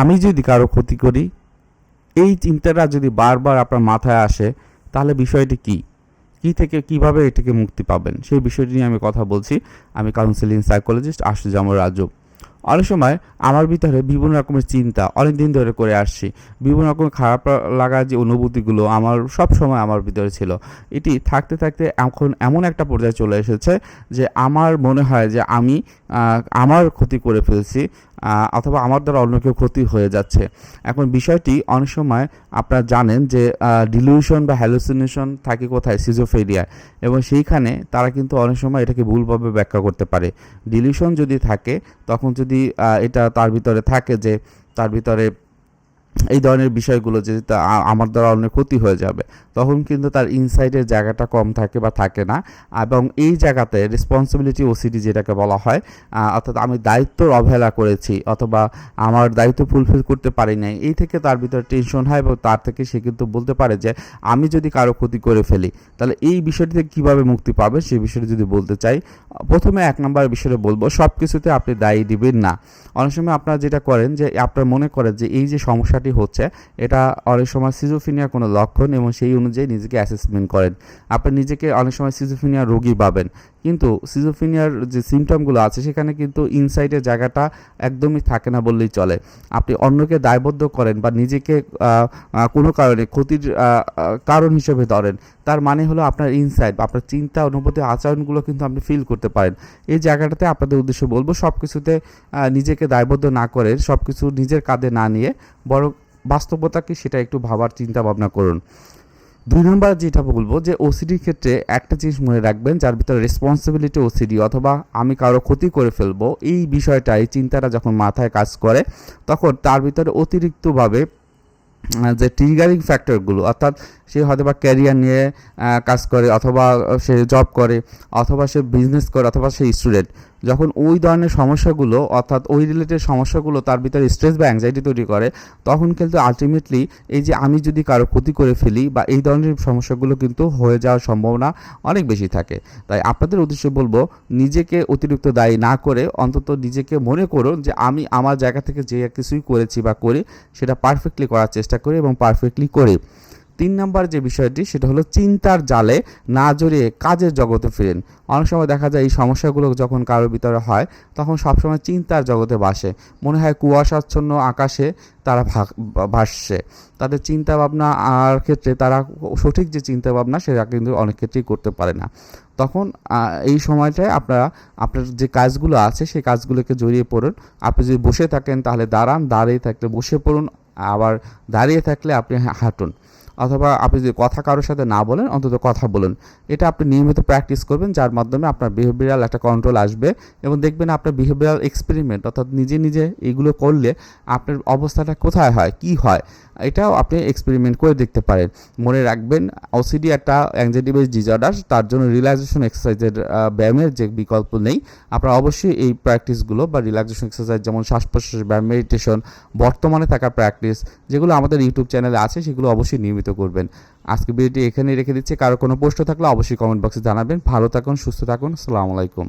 আমি যদি কারও ক্ষতি করি, এই চিন্তাটা যদি বারবার আপনার মাথায় আসে, তাহলে বিষয়টি কি? কি থেকে, কীভাবে এটাকে মুক্তি পাবেন? সেই বিষয়টি নিয়ে আমি কথা বলছি। আমি কাউন্সিলিং সাইকোলজিস্ট আশুজামর রাজু। অনেক সময় আমার ভিতরে বিভিন্ন রকমের চিন্তা অনেক দিন ধরে করে আসছি। বিভিন্ন রকম খারাপ লাগার যে অনুভূতিগুলো আমার সব সময় আমার ভিতরে ছিল। এটি থাকতে থাকতে এখন এমন একটা পর্যায়ে চলে এসেছে যে আমার মনে হয় যে আমি আমার ক্ষতি করে ফেলছি। অথবা আমার দ্বারা অন্য কেউ ক্ষতি হয়ে যাচ্ছে। এখন বিষয়টি অনেক সময় আপনারা জানেন যে ডিলিউশন বা হ্যালুসিনেশন থাকে কোথায়? সিজোফেরিয়া এবং সেইখানে তারা কিন্তু অনেক সময় এটাকে ভুলভাবে ব্যাখ্যা করতে পারে। ডিলিউশন যদি থাকে, তখন যদি এটা তার ভিতরে থাকে যে, তার ভিতরে এই ধরনের বিষয়গুলো যে আমার দ্বারা অনেক ক্ষতি হয়ে যাবে, তখন কিন্তু তার ইনসাইডের জায়গাটা কম থাকে বা থাকে না। এবং এই জায়গাতে রেসপন্সিবিলিটি ওসিডি যেটাকে বলা হয় অর্থাৎ আমি দায়িত্বর অবহেলা করেছি অথবা আমার দায়িত্ব ফুলফিল করতে পারি নাই, এই থেকে তার ভিতরে টেনশন হয় এবং তার থেকে সে কিন্তু বলতে পারে যে, আমি যদি কারও ক্ষতি করে ফেলি, তাহলে এই বিষয়টি থেকে কীভাবে মুক্তি পাবে? সেই বিষয়টি যদি বলতে চাই, প্রথমে এক নম্বর বিষয়ে বলব সব কিছুতে আপনি দায়ী দিবেন না। অনেক সময় আপনারা যেটা করেন যে, আপনার মনে করেন যে, এই যে সমস্যাটি হচ্ছে, এটা অনেক সময় সিজোফিনিয়ার কোনো লক্ষণ এবং সেই অনুযায়ী নিজেকে অ্যাসেসমেন্ট করেন। আপনি নিজেকে অনেক সময় সিজোফিনিয়া রোগী পাবেন। কিন্তু সিজোফিনিয়ার যে সিমটমগুলো আছে, সেখানে কিন্তু ইনসাইডের জায়গাটা একদমই থাকে না বললেই চলে। আপনি অন্যকে দায়বদ্ধ করেন বা নিজেকে কোনো কারণে ক্ষতির কারণ হিসেবে ধরেন। তার মানে হলো আপনার ইনসাইড বা আপনার চিন্তা, অনুভূতি, আচরণগুলো কিন্তু আপনি ফিল করতে পারেন। এই জায়গাটাতে আপনাদের উদ্দেশ্য বলব সব কিছুতে নিজেকে দায়বদ্ধ না করে সব কিছু নিজের কাঁধে না নিয়ে বড় বাস্তবতা কি সেটা একটু ভাবার চিন্তা ভাবনা করুন। দুই নম্বর যেটা বলব যে ওসিডির ক্ষেত্রে একটা জিনিস মনে রাখবেন, যার ভিতরে রেসপন্সিবিলিটি ওসিডি অথবা আমি কারও ক্ষতি করে ফেলব, এই বিষয়টা, এই চিন্তাটা যখন মাথায় কাজ করে, তখন তার ভিতরে অতিরিক্তভাবে যে ট্রিগারিং ফ্যাক্টরগুলো অর্থাৎ সে হয়তো বা ক্যারিয়ার নিয়ে কাজ করে, অথবা সে জব করে, অথবা সে বিজনেস করে, অথবা সে স্টুডেন্ট যখন ওই ধরনের সমস্যাগুলো, অর্থাৎ ওই রিলেটেড সমস্যাগুলো তার ভিতরে স্ট্রেস বা অ্যাংজাইটি তৈরি করে, তখন কিন্তু আলটিমেটলি এই যে আমি যদি কারও ক্ষতি করে ফেলি বা এই ধরনের সমস্যাগুলো কিন্তু হয়ে যাওয়ার সম্ভাবনা অনেক বেশি থাকে। তাই আপনাদের উদ্দেশ্যে বলব, নিজেকে অতিরিক্ত দায়ী না করে, অন্তত নিজেকে মনে করুন যে আমি আমার জায়গা থেকে যে কিছুই করেছি বা করি, সেটা পারফেক্টলি করার চেষ্টা করি এবং পারফেক্টলি করি। তিন নম্বর যে বিষয়টি, সেটা হলো চিন্তার জালে না জড়িয়ে কাজের জগতে ফিরেন। অনেক সময় দেখা যায় এই সমস্যাগুলো যখন কারোর ভিতরে হয়, তখন সবসময় চিন্তার জগতে বাসে। মনে হয় কুয়াশাচ্ছন্ন আকাশে তারা ভাসছে। তাদের চিন্তা ভাবনা আর ক্ষেত্রে তারা সঠিক যে চিন্তা ভাবনা সেটা কিন্তু অনেক ক্ষেত্রেই করতে পারে না। তখন এই সময়টায় আপনারা, আপনার যে কাজগুলো আছে, সেই কাজগুলোকে জড়িয়ে পড়ুন। আপনি যদি বসে থাকেন, তাহলে দাঁড়ান, দাঁড়িয়ে থাকলে বসে পড়ুন। আবার দাঁড়িয়ে থাকলে আপনি হাঁটুন। অথবা আপনি যদি কথা কারোর সাথে না বলেন, অন্তত কথা বলুন। এটা আপনি নিয়মিত প্র্যাকটিস করবেন, যার মাধ্যমে আপনার বিহেভিয়ারাল একটা কন্ট্রোল আসবে এবং দেখবেন আপনার বিহেভিয়ারাল এক্সপেরিমেন্ট অর্থাৎ নিজে নিজে এগুলো করলে আপনার অবস্থাটা কোথায় হয়, কি হয়, এটাও আপনি এক্সপেরিমেন্ট করে দেখতে পারেন। মনে রাখবেন ওসিডি একটা অ্যাংজাইটি বেস ডিজর্ডার তার জন্য রিল্যাক্সেশন এক্সারসাইজের ব্যায়ামের যে বিকল্প নেই, আপনারা অবশ্যই এই প্র্যাকটিসগুলো বা রিল্যাক্সেশন এক্সারসাইজ যেমন শ্বাস প্রশ্বাস, ব্যায়াম মেডিটেশন বর্তমানে থাকা প্র্যাকটিস যেগুলো আমাদের ইউটিউব চ্যানেলে আছে, সেগুলো অবশ্যই নিয়মিত করবেন। আজকে ভিডিওটি এখানেই রেখে দিচ্ছি। কারও কোনো প্রশ্ন থাকলে অবশ্যই কমেন্ট বক্সে জানাবেন। ভালো থাকুন, সুস্থ থাকুন। আলাইকুম।